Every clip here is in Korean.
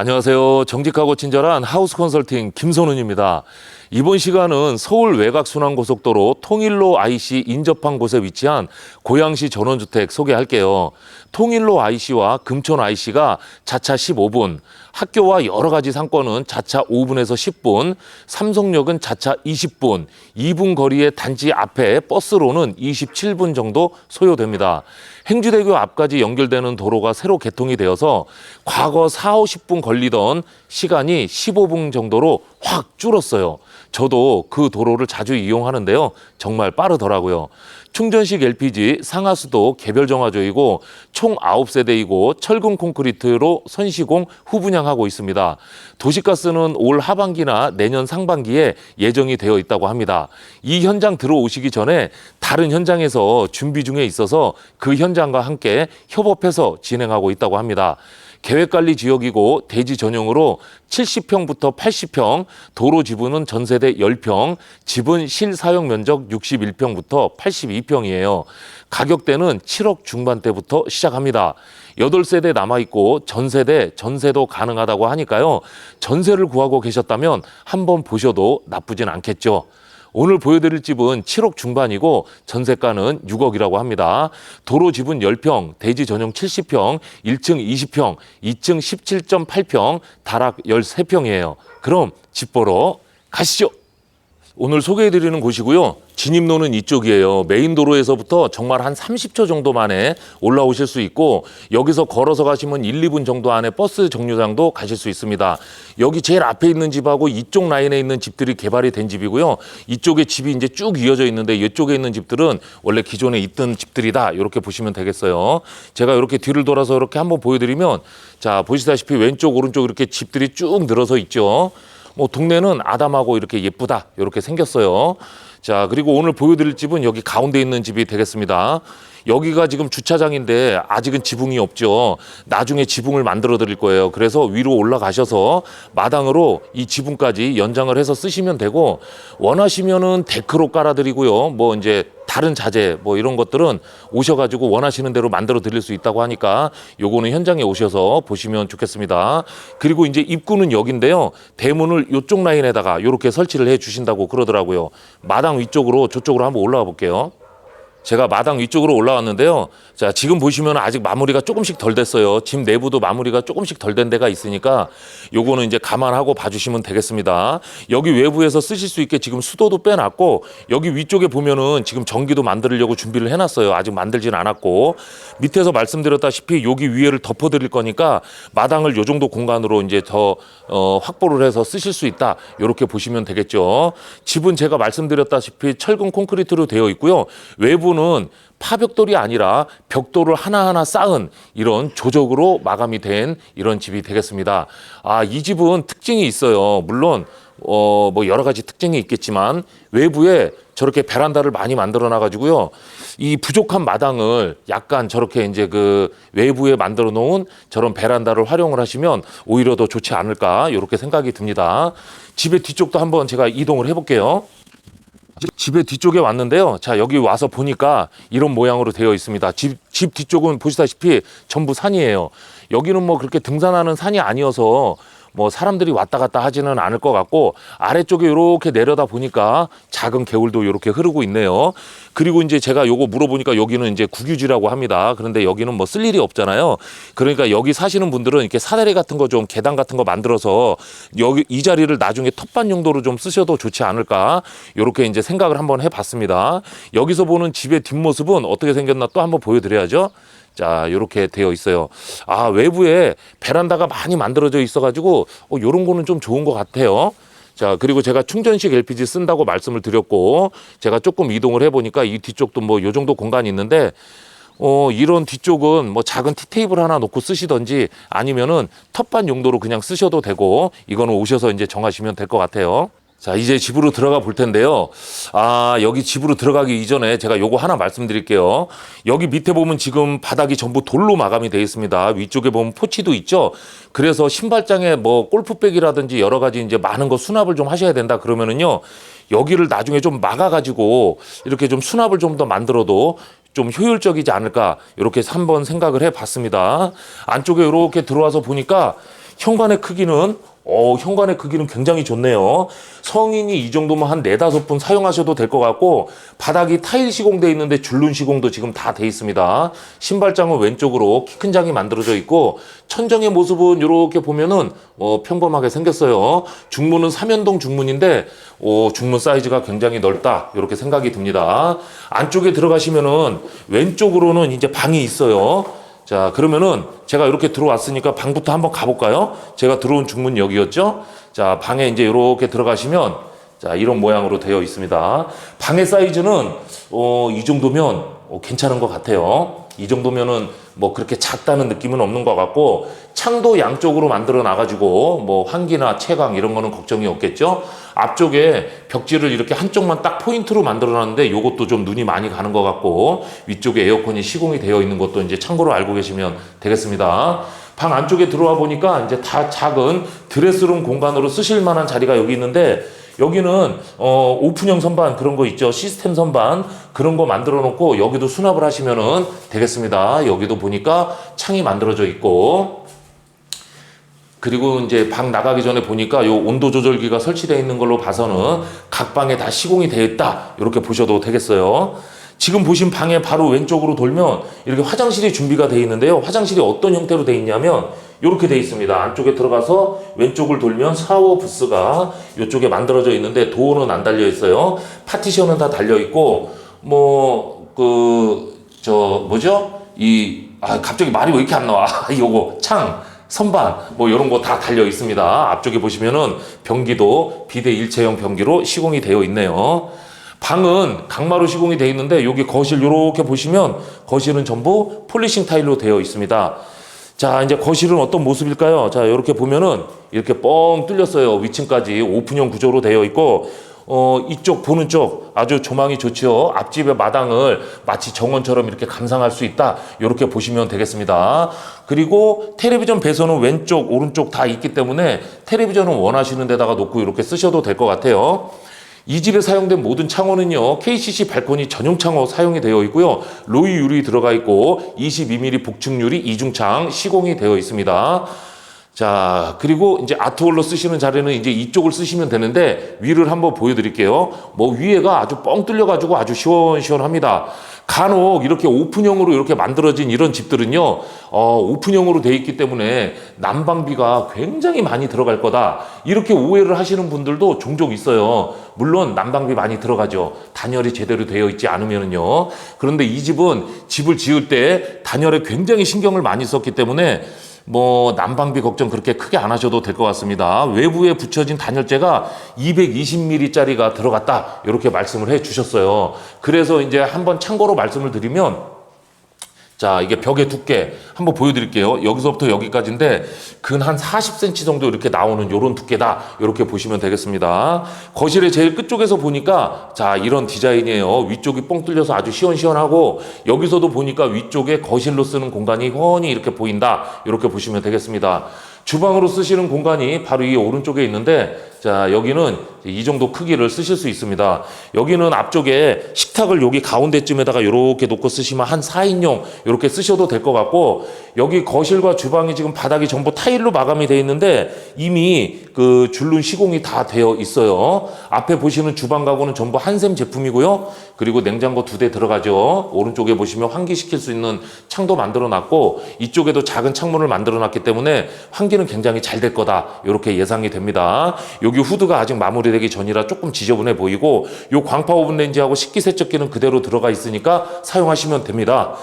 안녕하세요. 정직하고 친절한 하우스 컨설팅 김선훈입니다. 이번 시간은 서울 외곽순환고속도로 통일로 IC 인접한 곳에 위치한 고양시 전원주택 소개할게요. 통일로 IC와 금촌 IC가 자차 15분, 학교와 여러 가지 상권은 자차 5분에서 10분, 삼성역은 자차 20분, 2분 거리의 단지 앞에 버스로는 27분 정도 소요됩니다. 행주대교 앞까지 연결되는 도로가 새로 개통이 되어서 과거 4, 50분 걸리던 시간이 15분 정도로 확 줄었어요. 저도 그 도로를 자주 이용하는데요. 정말 빠르더라고요. 충전식 LPG 상하수도 개별 정화조이고 총 9세대이고 철근 콘크리트로 선시공 후분양하고 있습니다. 도시가스는 올 하반기나 내년 상반기에 예정이 되어 있다고 합니다. 이 현장 들어오시기 전에 다른 현장에서 준비 중에 있어서 그 현장과 함께 협업해서 진행하고 있다고 합니다. 계획관리 지역이고 대지 전용으로 70평부터 80평, 도로 지분은 전세대 10평, 집은 실사용 면적 61평부터 82평이에요. 가격대는 7억 중반대부터 시작합니다. 8세대 남아있고 전세대, 전세도 가능하다고 하니까요. 전세를 구하고 계셨다면 한번 보셔도 나쁘진 않겠죠. 오늘 보여드릴 집은 7억 중반이고 전세가는 6억이라고 합니다. 도로 지분 10평, 대지 전용 70평, 1층 20평, 2층 17.8평, 다락 13평이에요. 그럼 집 보러 가시죠. 오늘 소개해드리는 곳이고요. 진입로는 이쪽이에요. 메인 도로에서부터 정말 한 30초 정도 만에 올라오실 수 있고 여기서 걸어서 가시면 1, 2분 정도 안에 버스 정류장도 가실 수 있습니다. 여기 제일 앞에 있는 집하고 이쪽 라인에 있는 집들이 개발이 된 집이고요. 이쪽에 집이 이제 쭉 이어져 있는데 이쪽에 있는 집들은 원래 기존에 있던 집들이다. 이렇게 보시면 되겠어요. 제가 이렇게 뒤를 돌아서 이렇게 한번 보여드리면 자 보시다시피 왼쪽 오른쪽 이렇게 집들이 쭉 늘어서 있죠. 뭐 동네는 아담하고 이렇게 예쁘다 이렇게 생겼어요. 자 그리고 오늘 보여드릴 집은 여기 가운데 있는 집이 되겠습니다. 여기가 지금 주차장인데 아직은 지붕이 없죠. 나중에 지붕을 만들어 드릴 거예요. 그래서 위로 올라가셔서 마당으로 이 지붕까지 연장을 해서 쓰시면 되고 원하시면은 데크로 깔아 드리고요. 뭐 이제 다른 자재 뭐 이런 것들은 오셔가지고 원하시는 대로 만들어 드릴 수 있다고 하니까 요거는 현장에 오셔서 보시면 좋겠습니다. 그리고 이제 입구는 여기인데요. 대문을 요쪽 라인에다가 요렇게 설치를 해 주신다고 그러더라고요. 마당 위쪽으로 저쪽으로 한번 올라가 볼게요. 제가 마당 위쪽으로 올라왔는데요. 자, 지금 보시면 아직 마무리가 조금씩 덜 됐어요. 집 내부도 마무리가 조금씩 덜 된 데가 있으니까 요거는 이제 감안하고 봐주시면 되겠습니다. 여기 외부에서 쓰실 수 있게 지금 수도도 빼놨고 여기 위쪽에 보면은 지금 전기도 만들려고 준비를 해놨어요. 아직 만들진 않았고 밑에서 말씀드렸다시피 여기 위에를 덮어드릴 거니까 마당을 요 정도 공간으로 이제 더 어, 확보를 해서 쓰실 수 있다. 이렇게 보시면 되겠죠. 집은 제가 말씀드렸다시피 철근 콘크리트로 되어 있고요. 외부 는 파벽돌이 아니라 벽돌을 하나하나 쌓은 이런 조적으로 마감이 된 이런 집이 되겠습니다. 아, 이 집은 특징이 있어요. 물론 어, 뭐 여러 가지 특징이 있겠지만 외부에 저렇게 베란다를 많이 만들어 놔 가지고요. 이 부족한 마당을 약간 저렇게 이제 그 외부에 만들어 놓은 저런 베란다를 활용을 하시면 오히려 더 좋지 않을까 이렇게 생각이 듭니다. 집의 뒤쪽도 한번 제가 이동을 해 볼게요. 집의 뒤쪽에 왔는데요. 자, 여기 와서 보니까 이런 모양으로 되어 있습니다. 집, 집 뒤쪽은 보시다시피 전부 산이에요. 여기는 뭐 그렇게 등산하는 산이 아니어서 뭐 사람들이 왔다 갔다 하지는 않을 것 같고 아래쪽에 이렇게 내려다 보니까 작은 개울도 이렇게 흐르고 있네요. 그리고 이제 제가 요거 물어보니까 여기는 이제 국유지라고 합니다. 그런데 여기는 뭐 쓸 일이 없잖아요. 그러니까 여기 사시는 분들은 이렇게 사다리 같은 거 좀 계단 같은 거 만들어서 여기 이 자리를 나중에 텃밭 용도로 좀 쓰셔도 좋지 않을까 이렇게 이제 생각을 한번 해봤습니다. 여기서 보는 집의 뒷모습은 어떻게 생겼나 또 한번 보여드려야죠. 자, 이렇게 되어 있어요. 아, 외부에 베란다가 많이 만들어져 있어가지고, 어, 요런 거는 좀 좋은 것 같아요. 자, 그리고 제가 충전식 LPG 쓴다고 말씀을 드렸고, 제가 조금 이동을 해보니까 이 뒤쪽도 뭐 요 정도 공간이 있는데, 어, 이런 뒤쪽은 뭐 작은 티테이블 하나 놓고 쓰시던지 아니면은 텃밭 용도로 그냥 쓰셔도 되고, 이거는 오셔서 이제 정하시면 될 것 같아요. 자, 이제 집으로 들어가 볼 텐데요. 아, 여기 집으로 들어가기 이전에 제가 요거 하나 말씀드릴게요. 여기 밑에 보면 지금 바닥이 전부 돌로 마감이 되어 있습니다. 위쪽에 보면 포치도 있죠. 그래서 신발장에 뭐 골프백이라든지 여러 가지 이제 많은 거 수납을 좀 하셔야 된다 그러면은요. 여기를 나중에 좀 막아가지고 이렇게 좀 수납을 좀 더 만들어도 좀 효율적이지 않을까 이렇게 한번 생각을 해봤습니다. 안쪽에 이렇게 들어와서 보니까 현관의 크기는 어, 현관의 크기는 굉장히 좋네요. 성인이 이 정도면 한 네다섯 분 사용하셔도 될 것 같고 바닥이 타일 시공돼 있는데 줄눈 시공도 지금 다 돼 있습니다. 신발장은 왼쪽으로 키 큰 장이 만들어져 있고 천정의 모습은 이렇게 보면은 어, 평범하게 생겼어요. 중문은 삼연동 중문인데 어, 중문 사이즈가 굉장히 넓다 이렇게 생각이 듭니다. 안쪽에 들어가시면은 왼쪽으로는 이제 방이 있어요. 자, 그러면은 제가 이렇게 들어왔으니까 방부터 한번 가볼까요? 제가 들어온 중문 여기였죠? 자, 방에 이제 이렇게 들어가시면 자, 이런 모양으로 되어 있습니다. 방의 사이즈는 어, 이 정도면 어, 괜찮은 것 같아요. 이 정도면은 뭐 그렇게 작다는 느낌은 없는 것 같고 창도 양쪽으로 만들어 놔가지고 뭐 환기나 채광 이런 거는 걱정이 없겠죠. 앞쪽에 벽지를 이렇게 한쪽만 딱 포인트로 만들어 놨는데 요것도 좀 눈이 많이 가는 것 같고 위쪽에 에어컨이 시공이 되어 있는 것도 이제 참고로 알고 계시면 되겠습니다. 방 안쪽에 들어와 보니까 이제 다 작은 드레스룸 공간으로 쓰실 만한 자리가 여기 있는데 여기는 어 오픈형 선반 그런 거 있죠? 시스템 선반 그런 거 만들어 놓고 여기도 수납을 하시면은 되겠습니다. 여기도 보니까 창이 만들어져 있고. 그리고 이제 방 나가기 전에 보니까 요 온도 조절기가 설치되어 있는 걸로 봐서는 각 방에 다 시공이 되어 있다. 이렇게 보셔도 되겠어요. 지금 보신 방의 바로 왼쪽으로 돌면 이렇게 화장실이 준비가 되어 있는데요. 화장실이 어떤 형태로 되어 있냐면 이렇게 되어 있습니다. 안쪽에 들어가서 왼쪽을 돌면 샤워 부스가 이쪽에 만들어져 있는데 도어는 안 달려 있어요. 파티션은 다 달려 있고 뭐 그 저 뭐죠? 이 아 갑자기 말이 왜 이렇게 안 나와? 요거 창 선반 뭐 이런 거 다 달려 있습니다. 앞쪽에 보시면은 변기도 비대 일체형 변기로 시공이 되어 있네요. 방은 강마루 시공이 되어 있는데 여기 거실 이렇게 보시면 거실은 전부 폴리싱 타일로 되어 있습니다. 자, 이제 거실은 어떤 모습일까요? 자, 이렇게 보면은 이렇게 뻥 뚫렸어요. 위층까지 오픈형 구조로 되어 있고, 어, 이쪽 보는 쪽 아주 조망이 좋죠. 앞집의 마당을 마치 정원처럼 이렇게 감상할 수 있다. 이렇게 보시면 되겠습니다. 그리고 텔레비전 배선은 왼쪽, 오른쪽 다 있기 때문에 텔레비전은 원하시는 데다가 놓고 이렇게 쓰셔도 될 것 같아요. 이 집에 사용된 모든 창호는요, KCC 발코니 전용 창호 사용이 되어 있고요, 로이 유리 들어가 있고, 22mm 복층 유리 이중창 시공이 되어 있습니다. 자, 그리고 이제 아트홀로 쓰시는 자리는 이제 이쪽을 쓰시면 되는데, 위를 한번 보여드릴게요. 뭐 위에가 아주 뻥 뚫려가지고 아주 시원시원합니다. 간혹 이렇게 오픈형으로 이렇게 만들어진 이런 집들은요, 어, 오픈형으로 돼 있기 때문에 난방비가 굉장히 많이 들어갈 거다. 이렇게 오해를 하시는 분들도 종종 있어요. 물론 난방비 많이 들어가죠. 단열이 제대로 되어 있지 않으면은요. 그런데 이 집은 집을 지을 때 단열에 굉장히 신경을 많이 썼기 때문에 뭐 난방비 걱정 그렇게 크게 안 하셔도 될 것 같습니다. 외부에 붙여진 단열재가 220mm짜리가 들어갔다 이렇게 말씀을 해 주셨어요. 그래서 이제 한번 참고로 말씀을 드리면 자, 이게 벽의 두께 한번 보여드릴게요. 여기서부터 여기까지인데 근 한 40cm 정도 이렇게 나오는 요런 두께다. 이렇게 보시면 되겠습니다. 거실의 제일 끝쪽에서 보니까 자, 이런 디자인이에요. 위쪽이 뻥 뚫려서 아주 시원시원하고 여기서도 보니까 위쪽에 거실로 쓰는 공간이 훤히 이렇게 보인다. 이렇게 보시면 되겠습니다. 주방으로 쓰시는 공간이 바로 이 오른쪽에 있는데 자 여기는 이 정도 크기를 쓰실 수 있습니다. 여기는 앞쪽에 식탁을 여기 가운데쯤에다가 이렇게 놓고 쓰시면 한 4인용 이렇게 쓰셔도 될 것 같고 여기 거실과 주방이 지금 바닥이 전부 타일로 마감이 되어 있는데 이미 그 줄눈 시공이 다 되어 있어요. 앞에 보시는 주방 가구는 전부 한샘 제품이고요. 그리고 냉장고 두 대 들어가죠. 오른쪽에 보시면 환기시킬 수 있는 창도 만들어 놨고 이쪽에도 작은 창문을 만들어 놨기 때문에 환기는 굉장히 잘 될 거다. 이렇게 예상이 됩니다. 여기 후드가 아직 마무리되기 전이라 조금 지저분해 보이고 요 광파 오븐 렌지하고 식기 세척기는 그대로 들어가 있으니까 사용하시면 됩니다.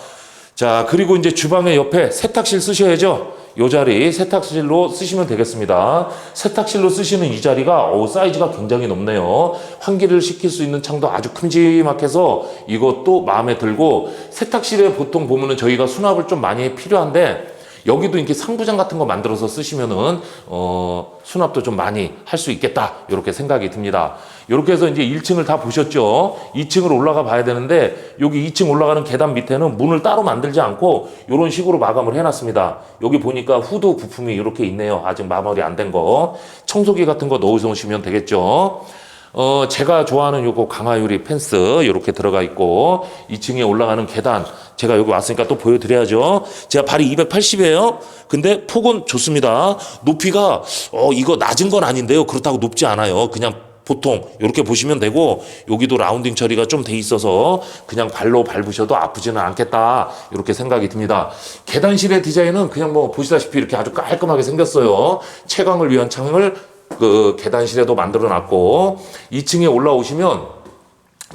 자, 그리고 이제 주방의 옆에 세탁실 쓰셔야죠. 요 자리 세탁실로 쓰시면 되겠습니다. 세탁실로 쓰시는 이 자리가 어 사이즈가 굉장히 높네요. 환기를 시킬 수 있는 창도 아주 큼지막해서 이것도 마음에 들고 세탁실에 보통 보면은 저희가 수납을 좀 많이 필요한데 여기도 이렇게 상부장 같은 거 만들어서 쓰시면은 어 수납도 좀 많이 할 수 있겠다 이렇게 생각이 듭니다. 이렇게 해서 이제 1층을 다 보셨죠? 2층으로 올라가 봐야 되는데 여기 2층 올라가는 계단 밑에는 문을 따로 만들지 않고 이런 식으로 마감을 해놨습니다. 여기 보니까 후드 부품이 이렇게 있네요. 아직 마무리 안 된 거. 청소기 같은 거 넣으시면 되겠죠. 어, 제가 좋아하는 요거 강화유리 펜스 이렇게 들어가 있고 2층에 올라가는 계단 제가 여기 왔으니까 또 보여드려야죠. 제가 발이 280이에요. 근데 폭은 좋습니다. 높이가 어 이거 낮은 건 아닌데요. 그렇다고 높지 않아요. 그냥 보통 이렇게 보시면 되고 여기도 라운딩 처리가 좀 돼 있어서 그냥 발로 밟으셔도 아프지는 않겠다 이렇게 생각이 듭니다. 계단실의 디자인은 그냥 뭐 보시다시피 이렇게 아주 깔끔하게 생겼어요. 채광을 위한 창을 그 계단실에도 만들어 놨고 2층에 올라오시면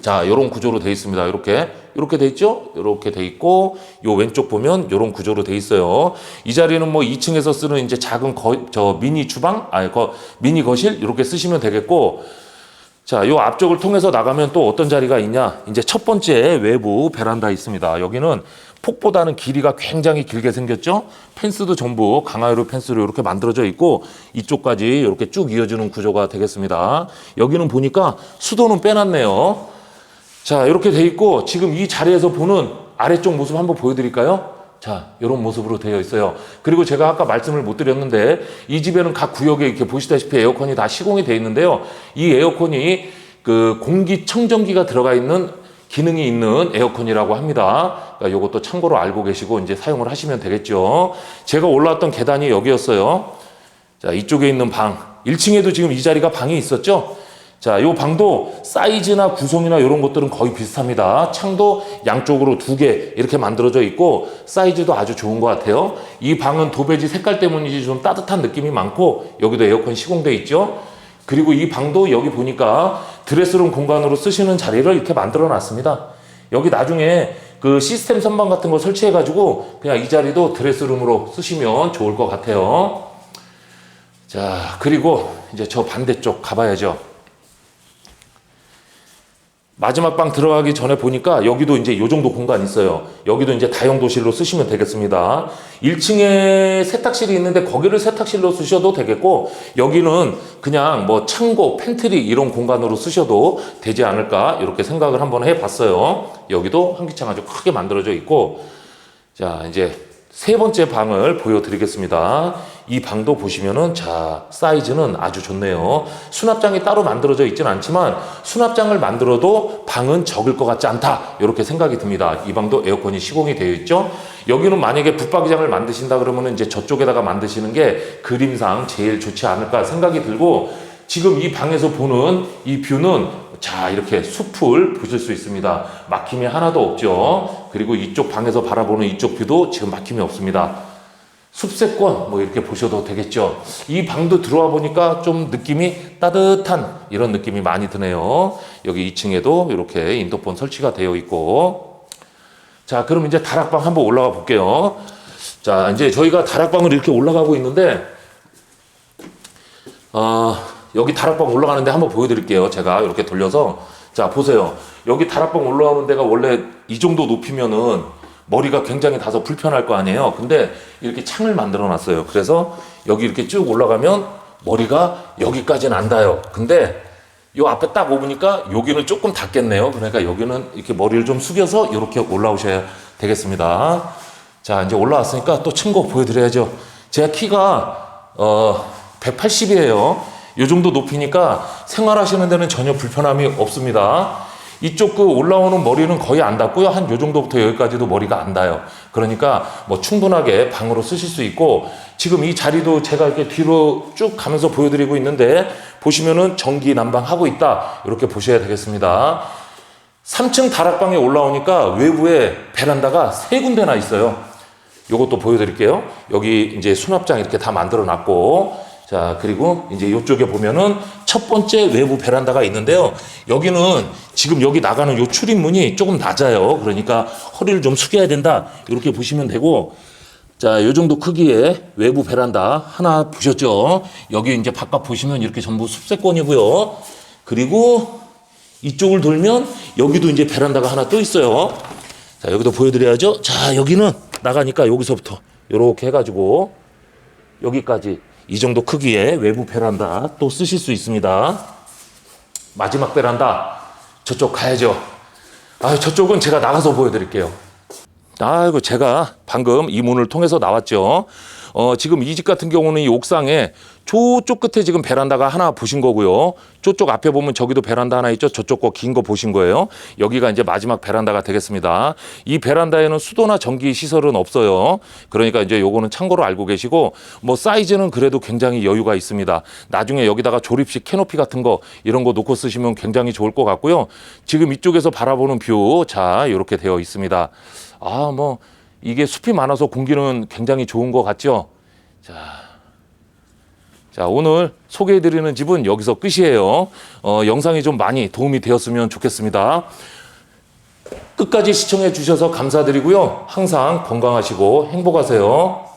자, 요런 구조로 되어 있습니다. 이렇게. 이렇게 돼 있죠? 이렇게 돼 있고 요 왼쪽 보면 요런 구조로 돼 있어요. 이 자리는 뭐 2층에서 쓰는 이제 작은 거, 저 미니 주방, 아니 거 미니 거실 이렇게 쓰시면 되겠고 자, 요 앞쪽을 통해서 나가면 또 어떤 자리가 있냐? 이제 첫 번째 외부 베란다 있습니다. 여기는 폭보다는 길이가 굉장히 길게 생겼죠? 펜스도 전부 강화유로 펜스로 이렇게 만들어져 있고 이쪽까지 이렇게 쭉 이어지는 구조가 되겠습니다. 여기는 보니까 수도는 빼놨네요. 자, 이렇게 돼 있고 지금 이 자리에서 보는 아래쪽 모습 한번 보여드릴까요? 자, 이런 모습으로 되어 있어요. 그리고 제가 아까 말씀을 못 드렸는데 이 집에는 각 구역에 이렇게 보시다시피 에어컨이 다 시공이 되어 있는데요. 이 에어컨이 그 공기청정기가 들어가 있는 기능이 있는 에어컨이라고 합니다. 그러니까 이것도 참고로 알고 계시고 이제 사용을 하시면 되겠죠. 제가 올라왔던 계단이 여기였어요. 자, 이쪽에 있는 방. 1층에도 지금 이 자리가 방이 있었죠. 자, 요 방도 사이즈나 구성이나 이런 것들은 거의 비슷합니다. 창도 양쪽으로 두 개 이렇게 만들어져 있고 사이즈도 아주 좋은 것 같아요. 이 방은 도배지 색깔 때문인지 좀 따뜻한 느낌이 많고 여기도 에어컨 시공돼 있죠. 그리고 이 방도 여기 보니까 드레스룸 공간으로 쓰시는 자리를 이렇게 만들어 놨습니다. 여기 나중에 그 시스템 선반 같은 거 설치해 가지고 그냥 이 자리도 드레스룸으로 쓰시면 좋을 것 같아요. 자, 그리고 이제 저 반대쪽 가봐야죠. 마지막 방 들어가기 전에 보니까 여기도 이제 요 정도 공간 있어요. 여기도 이제 다용도실로 쓰시면 되겠습니다. 1층에 세탁실이 있는데 거기를 세탁실로 쓰셔도 되겠고 여기는 그냥 뭐 창고, 팬트리 이런 공간으로 쓰셔도 되지 않을까 이렇게 생각을 한번 해봤어요. 여기도 환기창 아주 크게 만들어져 있고 자 이제 세 번째 방을 보여드리겠습니다. 이 방도 보시면은 자 사이즈는 아주 좋네요. 수납장이 따로 만들어져 있지는 않지만 수납장을 만들어도 방은 적을 것 같지 않다 이렇게 생각이 듭니다. 이 방도 에어컨이 시공이 되어 있죠. 여기는 만약에 붙박이장을 만드신다 그러면 이제 저쪽에다가 만드시는 게 그림상 제일 좋지 않을까 생각이 들고 지금 이 방에서 보는 이 뷰는 자 이렇게 숲을 보실 수 있습니다. 막힘이 하나도 없죠. 그리고 이쪽 방에서 바라보는 이쪽 뷰도 지금 막힘이 없습니다. 숲세권 뭐 이렇게 보셔도 되겠죠. 이 방도 들어와 보니까 좀 느낌이 따뜻한 이런 느낌이 많이 드네요. 여기 2층에도 이렇게 인터폰 설치가 되어 있고 자 그럼 이제 다락방 한번 올라가 볼게요. 자 이제 저희가 다락방을 이렇게 올라가고 있는데 어, 여기 다락방 올라가는데 한번 보여드릴게요. 제가 이렇게 돌려서 자 보세요. 여기 다락방 올라오는 데가 원래 이 정도 높이면은 머리가 굉장히 다소 불편할 거 아니에요. 근데 이렇게 창을 만들어 놨어요. 그래서 여기 이렇게 쭉 올라가면 머리가 여기까지는 안 닿아요. 근데 요 앞에 딱 오보니까 여기는 조금 닿겠네요. 그러니까 여기는 이렇게 머리를 좀 숙여서 이렇게 올라오셔야 되겠습니다. 자, 이제 올라왔으니까 또 층고 보여드려야죠. 제가 키가, 어, 180이에요. 요 정도 높이니까 생활하시는 데는 전혀 불편함이 없습니다. 이쪽 그 올라오는 머리는 거의 안 닿고요. 한 요 정도부터 여기까지도 머리가 안 닿아요. 그러니까 뭐 충분하게 방으로 쓰실 수 있고 지금 이 자리도 제가 이렇게 뒤로 쭉 가면서 보여드리고 있는데 보시면은 전기 난방 하고 있다. 이렇게 보셔야 되겠습니다. 3층 다락방에 올라오니까 외부에 베란다가 세 군데나 있어요. 요것도 보여드릴게요. 여기 이제 수납장 이렇게 다 만들어 놨고 자, 그리고 이제 이쪽에 보면은 첫 번째 외부 베란다가 있는데요. 여기는 지금 여기 나가는 요 출입문이 조금 낮아요. 그러니까 허리를 좀 숙여야 된다. 이렇게 보시면 되고 자, 요 정도 크기의 외부 베란다 하나 보셨죠? 여기 이제 바깥 보시면 이렇게 전부 숲세권이고요. 그리고 이쪽을 돌면 여기도 이제 베란다가 하나 또 있어요. 자, 여기도 보여드려야죠. 자, 여기는 나가니까 여기서부터 이렇게 해가지고 여기까지 이 정도 크기의 외부 베란다 또 쓰실 수 있습니다. 마지막 베란다 저쪽 가야죠. 아, 저쪽은 제가 나가서 보여드릴게요. 아이고 제가 방금 이 문을 통해서 나왔죠. 어, 지금 이 집 같은 경우는 이 옥상에 저쪽 끝에 지금 베란다가 하나 보신 거고요. 저쪽 앞에 보면 저기도 베란다 하나 있죠. 저쪽 거 긴 거 보신 거예요. 여기가 이제 마지막 베란다가 되겠습니다. 이 베란다에는 수도나 전기 시설은 없어요. 그러니까 이제 요거는 참고로 알고 계시고 뭐 사이즈는 그래도 굉장히 여유가 있습니다. 나중에 여기다가 조립식 캐노피 같은 거 이런 거 놓고 쓰시면 굉장히 좋을 것 같고요. 지금 이쪽에서 바라보는 뷰, 자, 이렇게 되어 있습니다. 아, 뭐, 이게 숲이 많아서 공기는 굉장히 좋은 것 같죠? 자. 자, 오늘 소개해드리는 집은 여기서 끝이에요. 어, 영상이 좀 많이 도움이 되었으면 좋겠습니다. 끝까지 시청해 주셔서 감사드리고요. 항상 건강하시고 행복하세요.